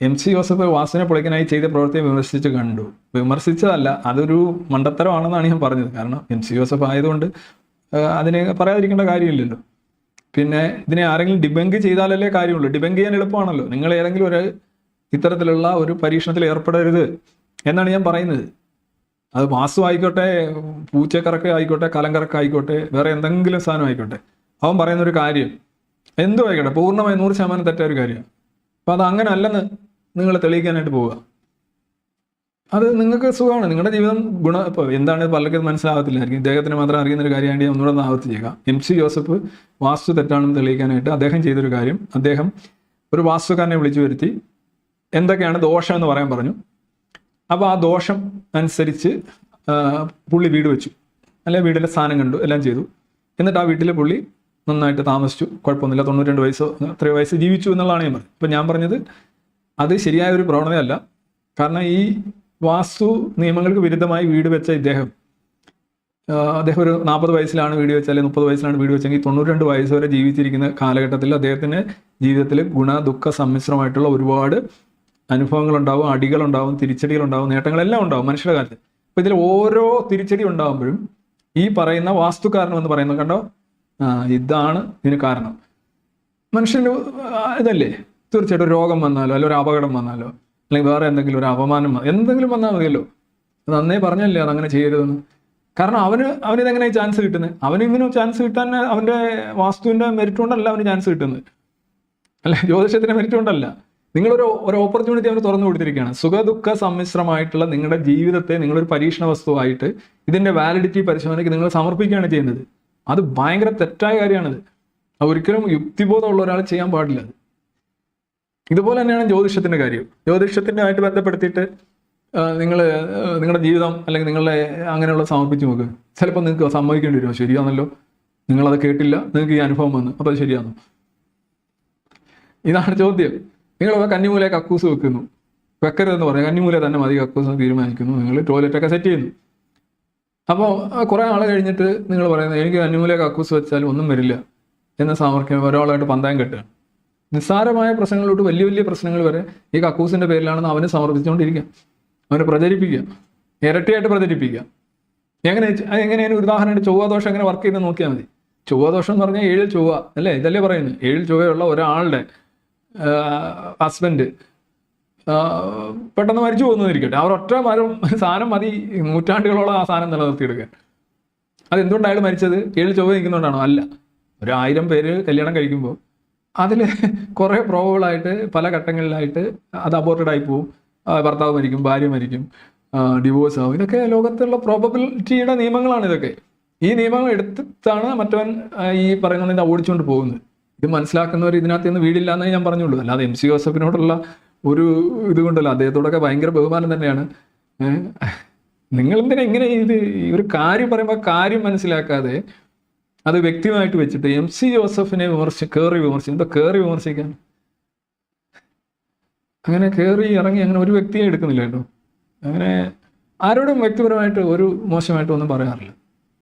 M C Joseph വാസുവിനെ പൊളിക്കാനായി ചെയ്ത പ്രവൃത്തിയെ വിമർശിച്ച് കണ്ടു. വിമർശിച്ചതല്ല അതൊരു മണ്ടത്തരമാണെന്നാണ് ഞാൻ പറഞ്ഞത്. കാരണം എം സി ജോസഫ് ആയതുകൊണ്ട് അതിനെ പറയാതിരിക്കേണ്ട കാര്യമില്ലല്ലോ. പിന്നെ ഇതിനെ ആരെങ്കിലും ഡിബങ്ക് ചെയ്താലല്ലേ കാര്യമുള്ളൂ. ഡിബങ്ക് ചെയ്യാൻ എളുപ്പമാണല്ലോ. നിങ്ങൾ ഏതെങ്കിലും ഒരു ഇത്തരത്തിലുള്ള ഒരു പരീക്ഷണത്തിൽ ഏർപ്പെടരുത് എന്നാണ് ഞാൻ പറയുന്നത്. അത് വാസു ആയിക്കോട്ടെ പൂച്ചക്കറക്ക ആയിക്കോട്ടെ കലങ്കറക്ക ആയിക്കോട്ടെ വേറെ എന്തെങ്കിലും സാധനം ആയിക്കോട്ടെ. അവൻ പറയുന്ന ഒരു കാര്യം. എന്തു ആയിക്കോട്ടെ പൂർണമായി നൂറ് ശതമാനം തെറ്റായ ഒരു കാര്യമാണ്. അപ്പം അത് അങ്ങനെ അല്ലെന്ന് നിങ്ങൾ തെളിയിക്കാനായിട്ട് പോവുക. അത് നിങ്ങൾക്ക് സുഖമാണ്. നിങ്ങളുടെ ജീവിതം ഗുണ ഇപ്പോൾ എന്താണ് പലർക്കും ഇത് മനസ്സിലാകത്തില്ലായിരിക്കും ഇദ്ദേഹത്തിന് മാത്രം അറിയുന്ന ഒരു കാര്യം ഞാൻ ഒന്നുകൂടെ ഒന്ന് ചെയ്യുക. എം സി ജോസഫ് വാസ്തു തെറ്റാണെന്ന് തെളിയിക്കാനായിട്ട് അദ്ദേഹം ചെയ്തൊരു കാര്യം. അദ്ദേഹം ഒരു വാസ്തുക്കാരനെ വിളിച്ചു വരുത്തി. എന്തൊക്കെയാണ് ദോഷം എന്ന് പറയാൻ പറഞ്ഞു. അപ്പോൾ ആ ദോഷം അനുസരിച്ച് പുള്ളി വീട് വെച്ചു. അല്ലെ വീടിന്റെ സ്ഥാനം കണ്ടു. എല്ലാം ചെയ്തു. എന്നിട്ട് ആ വീട്ടിലെ പുള്ളി നന്നായിട്ട് താമസിച്ചു. കുഴപ്പമൊന്നുമില്ല. തൊണ്ണൂറ്റി രണ്ട് വയസ്സോ അത്രയോ വയസ്സ് ജീവിച്ചു എന്നുള്ളതാണ് ഞാൻ പറഞ്ഞത്. ഇപ്പം ഞാൻ പറഞ്ഞത് അത് ശരിയായ ഒരു പ്രവണതയല്ല. കാരണം ഈ വാസ്തു നിയമങ്ങൾക്ക് വിരുദ്ധമായി വീട് വെച്ച ഇദ്ദേഹം അദ്ദേഹം ഒരു നാൽപ്പത് വയസ്സിലാണ് വീട് വെച്ചാൽ അല്ലെങ്കിൽ മുപ്പത് വയസ്സിലാണ് വീട് വെച്ചെങ്കിൽ തൊണ്ണൂറ്റി രണ്ട് വയസ്സ് വരെ ജീവിച്ചിരിക്കുന്ന കാലഘട്ടത്തിൽ അദ്ദേഹത്തിന് ജീവിതത്തിൽ ഗുണ ദുഃഖ സമ്മിശ്രമായിട്ടുള്ള ഒരുപാട് അനുഭവങ്ങളുണ്ടാവും അടികളുണ്ടാവും തിരിച്ചടികളുണ്ടാവും നേട്ടങ്ങളെല്ലാം ഉണ്ടാവും മനുഷ്യരുടെ കാര്യത്തിൽ അപ്പോൾ ഇതിൽ ഓരോ തിരിച്ചടി ഉണ്ടാകുമ്പോഴും ഈ പറയുന്ന വാസ്തുകാരണം എന്ന് പറയുന്നത് കണ്ടോ? ഇതാണ് ഇതിന് കാരണം. മനുഷ്യന്റെ ഇതല്ലേ? തീർച്ചയായിട്ടും രോഗം വന്നാലോ അല്ലെങ്കിൽ ഒരു അപകടം വന്നാലോ അല്ലെങ്കിൽ വേറെ എന്തെങ്കിലും ഒരു അപമാനം എന്തെങ്കിലും വന്നാൽ മതിയല്ലോ. അന്നേ പറഞ്ഞല്ലേ അത് അങ്ങനെ ചെയ്യരുതെന്ന്. കാരണം അവന് അവന് ഇതെങ്ങനെ ചാൻസ് കിട്ടുന്നത് അവന് ഇങ്ങനെ ചാൻസ് കിട്ടാൻ അവന്റെ വാസ്തുവിന്റെ മെരിറ്റ് കൊണ്ടല്ല അവന് ചാൻസ് കിട്ടുന്നത്. അല്ല? ജ്യോതിഷത്തിന്റെ മെരിറ്റ് കൊണ്ടല്ല. നിങ്ങളൊരു ഒരു ഓപ്പർച്യൂണിറ്റി അവന് തുറന്നു കൊടുത്തിരിക്കുകയാണ്. സുഖ ദുഃഖ സമ്മിശ്രമായിട്ടുള്ള നിങ്ങളുടെ ജീവിതത്തെ നിങ്ങളൊരു പരീക്ഷണ വസ്തുവായിട്ട് ഇതിന്റെ വാലിഡിറ്റി പരിശോധനയ്ക്ക് നിങ്ങൾ സമർപ്പിക്കുകയാണ് ചെയ്യുന്നത്. അത് ഭയങ്കര തെറ്റായ കാര്യമാണത്. ഒരിക്കലും യുക്തിബോധമുള്ള ഒരാൾ ചെയ്യാൻ പാടില്ല ഇതുപോലെ തന്നെയാണ് ജ്യോതിഷത്തിന്റെ കാര്യം. ജ്യോതിഷത്തിന്റെ ആയിട്ട് ബന്ധപ്പെടുത്തിയിട്ട് നിങ്ങൾ നിങ്ങളുടെ ജീവിതം അല്ലെങ്കിൽ നിങ്ങളുടെ അങ്ങനെയുള്ള സമർപ്പിച്ച് നോക്ക്. ചിലപ്പോൾ നിങ്ങൾക്ക് സമ്മതിക്കേണ്ടി വരുമോ ശരിയാണല്ലോ. നിങ്ങളത് കേട്ടില്ല. നിങ്ങൾക്ക് ഈ അനുഭവം വന്നു. അപ്പോൾ അത് ഇതാണ് ചോദ്യം. നിങ്ങൾ കന്നിമൂലയെ കക്കൂസ് വെക്കുന്നു. വെക്കരുതെന്ന് പറയാം. കന്നിമൂല തന്നെ മതി കക്കൂസ് തീരുമാനിക്കുന്നു. നിങ്ങൾ ടോയ്ലറ്റൊക്കെ സെറ്റ് ചെയ്യുന്നു. അപ്പോൾ കുറേ ആൾ കഴിഞ്ഞിട്ട് നിങ്ങൾ പറയുന്നത് എനിക്ക് കന്നിമൂലയെ കക്കൂസ് വെച്ചാൽ ഒന്നും വരില്ല. എന്ന സാമർഥ്യം ഒരാളായിട്ട് പന്തായം കെട്ടുകയാണ്. നിസ്സാരമായ പ്രശ്നങ്ങളിലോട്ട് വലിയ വലിയ പ്രശ്നങ്ങൾ വരെ ഈ കക്കൂസിന്റെ പേരിലാണെന്ന് അവന് സമർപ്പിച്ചുകൊണ്ടിരിക്കുക. അവനെ പ്രചരിപ്പിക്കുക. ഇരട്ടിയായിട്ട് പ്രചരിപ്പിക്കുക. എങ്ങനെ എങ്ങനെയാണ്? ഒരു ഉദാഹരണം ചൊവ്വാദോഷം എങ്ങനെ വർക്ക് ചെയ്ത് നോക്കിയാൽ മതി. ചൊവ്വാദോഷം എന്ന് പറഞ്ഞാൽ ഏഴിൽ ചൊവ്വ അല്ലേ? ഇതല്ലേ പറയുന്നത്? ഏഴിൽ ചൊവ്വയുള്ള ഒരാളുടെ ഹസ്ബൻഡ് പെട്ടെന്ന് മരിച്ചു പോകുന്നതിരിക്കട്ടെ അവർ ഒറ്റ മരം സാധനം മതി. നൂറ്റാണ്ടുകളോളം ആ സാധനം നിലനിർത്തിയെടുക്കാൻ. അത് എന്തുകൊണ്ടാണ് അയാൾ മരിച്ചത്? ഏഴ് ചൊവ്വ നിൽക്കുന്നുണ്ടാണോ അല്ല. ഒരു ആയിരം പേര് കല്യാണം കഴിക്കുമ്പോൾ അതിൽ കുറേ പ്രോബിളായിട്ട് പല ഘട്ടങ്ങളിലായിട്ട് അത് അബോർട്ടഡ് ആയി പോവും. ഭർത്താവ് മരിക്കും ഭാര്യ മരിക്കും ഡിവോഴ്സ് ആവും. ഇതൊക്കെ ലോകത്തുള്ള പ്രോബബിലിറ്റിയുടെ നിയമങ്ങളാണ് ഇതൊക്കെ. ഈ നിയമങ്ങൾ എടുത്തിട്ടാണ് മറ്റവൻ ഈ പറയുന്ന ഇത് ഓടിച്ചുകൊണ്ട് പോകുന്നത്. ഇത് മനസ്സിലാക്കുന്നവർ ഇതിനകത്ത് നിന്ന് വീടില്ല എന്നേ ഞാൻ പറഞ്ഞുള്ളൂ. അല്ലാതെ എം സി ജോസഫിനോടുള്ള ഒരു ഇതുകൊണ്ടല്ല അദ്ദേഹത്തോടൊക്കെ ഭയങ്കര ബഹുമാനം തന്നെയാണ്. നിങ്ങൾ എന്തിനാ ഇങ്ങനെ ഇത് ഒരു കാര്യം പറയുമ്പോൾ കാര്യം മനസ്സിലാക്കാതെ അത് വ്യക്തിമായിട്ട് വെച്ചിട്ട് എം സി ജോസഫിനെ വിമർശി കയറി വിമർശിക്കും എന്താ കയറി വിമർശിക്കാൻ. അങ്ങനെ കയറി ഇറങ്ങി അങ്ങനെ ഒരു വ്യക്തിയെ എടുക്കുന്നില്ല കേട്ടോ. അങ്ങനെ ആരോടും വ്യക്തിപരമായിട്ട് ഒരു മോശമായിട്ടൊന്നും പറയാറില്ല.